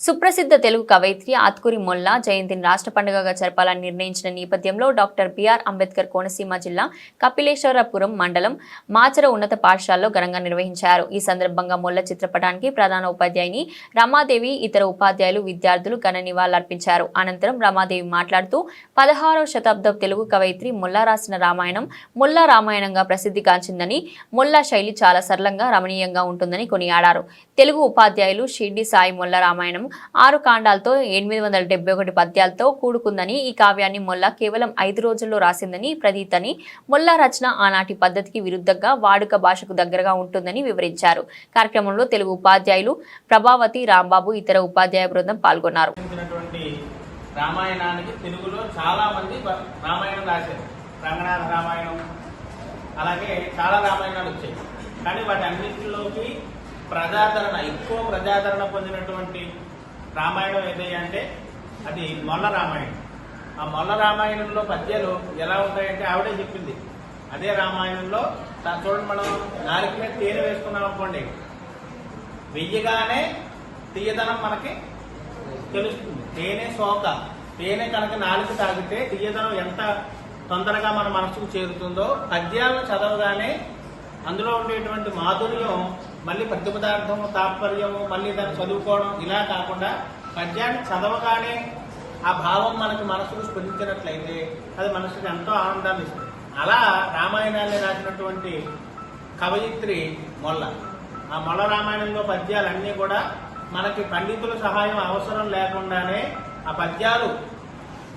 సుప్రసిద్ధ తెలుగు కవయిత్రి ఆత్కూరి మొల్లా జయంతిని రాష్ట్ర పండుగగా జరపాలని నిర్ణయించిన నేపథ్యంలో డాక్టర్ బిఆర్ అంబేద్కర్ కోనసీమ జిల్లా కపిలేశ్వరపురం మండలం మాచర ఉన్నత పాఠశాలలో ఘనంగా నిర్వహించారు. ఈ సందర్భంగా మొల్ల చిత్రపటానికి ప్రధాన ఉపాధ్యాయుని రమాదేవి ఇతర ఉపాధ్యాయులు విద్యార్థులు ఘన నివాళులర్పించారు. అనంతరం రమాదేవి మాట్లాడుతూ పదహారవ శతాబ్దం తెలుగు కవయిత్రి మొల్లా రాసిన రామాయణం మొల్లా రామాయణంగా ప్రసిద్ధిగాంచిందని మొల్లా శైలి చాలా సరళంగా రమణీయంగా ఉంటుందని కొనియాడారు. తెలుగు ఉపాధ్యాయులు షిర్డి సాయి మొల్ల రామాయణం ఆరు కాండాలతో ఎనిమిది వందల డెబ్బై ఒకటి పద్యాలతో కూడుకుందని ఈ కావ్యాన్ని మొల్ల కేవలం ఐదు రోజుల్లో రాసిందని ప్రదీత్ అని మొల్ల రచన ఆనాటి పద్ధతికి విరుద్ధంగా వాడుక భాషకు దగ్గరగా ఉంటుందని వివరించారు. కార్యక్రమంలో తెలుగు ఉపాధ్యాయులు ప్రభావతి రాంబాబు ఇతర ఉపాధ్యాయ బృందం పాల్గొన్నారు. రామాయణానికి తెలుగులో చాలా మంది రామాయణం రాశారు. రంగనాథ రామాయణం అలాగే చాలా రామాయణాలు వచ్చాయి. కానీ వాటి అన్నింటిలోకి ప్రజాదరణ ఎక్కువ ప్రజాదరణ పొందినటువంటి రామాయణం ఏదయ్యా అంటే అది మొల్ల రామాయణం. ఆ మొల్ల రామాయణంలో పద్యాలు ఎలా ఉంటాయంటే ఆవిడే చెప్పింది. అదే రామాయణంలో చూడండి మనం నాలుగు మీద తేనె వేసుకున్నాం అనుకోండి. వెయ్యగానే తీయదనం మనకి తెలుస్తుంది. తేనె సోక. తేనె కనుక నాలుగు తాగితే తీయదనం ఎంత తొందరగా మన మనసుకు చేరుతుందో పద్యాలను చదవగానే అందులో ఉండేటువంటి మాధుర్యం మళ్ళీ ప్రతి పదార్థం తాత్పర్యము మళ్ళీ దాన్ని చదువుకోవడం ఇలా కాకుండా పద్యాన్ని చదవగానే ఆ భావం మనకి మనసుకు స్పందించినట్లయితే అది మనసుకి ఎంతో ఆనందాన్ని ఇస్తుంది. అలా రామాయణాన్ని రాసినటువంటి కవయిత్రి మొల్ల. ఆ మొల్ల రామాయణంలో పద్యాలన్నీ కూడా మనకి పండితుల సహాయం అవసరం లేకుండానే ఆ పద్యాలు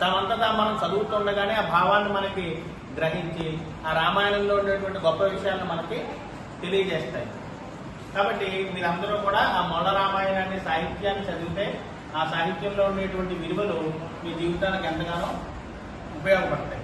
తమంతటా మనం చదువుతుండగానే ఆ భావాన్ని మనకి గ్రహించి ఆ రామాయణంలో ఉండేటువంటి గొప్ప విషయాలను మనకి తెలియజేస్తాయి. కాబట్టి మీరందరూ కూడా ఆ మొల్ల రామాయణాన్ని సాహిత్యాన్ని చదివితే ఆ సాహిత్యంలో ఉండేటువంటి విలువలు మీ జీవితానికి ఎంతగానో ఉపయోగపడతాయి.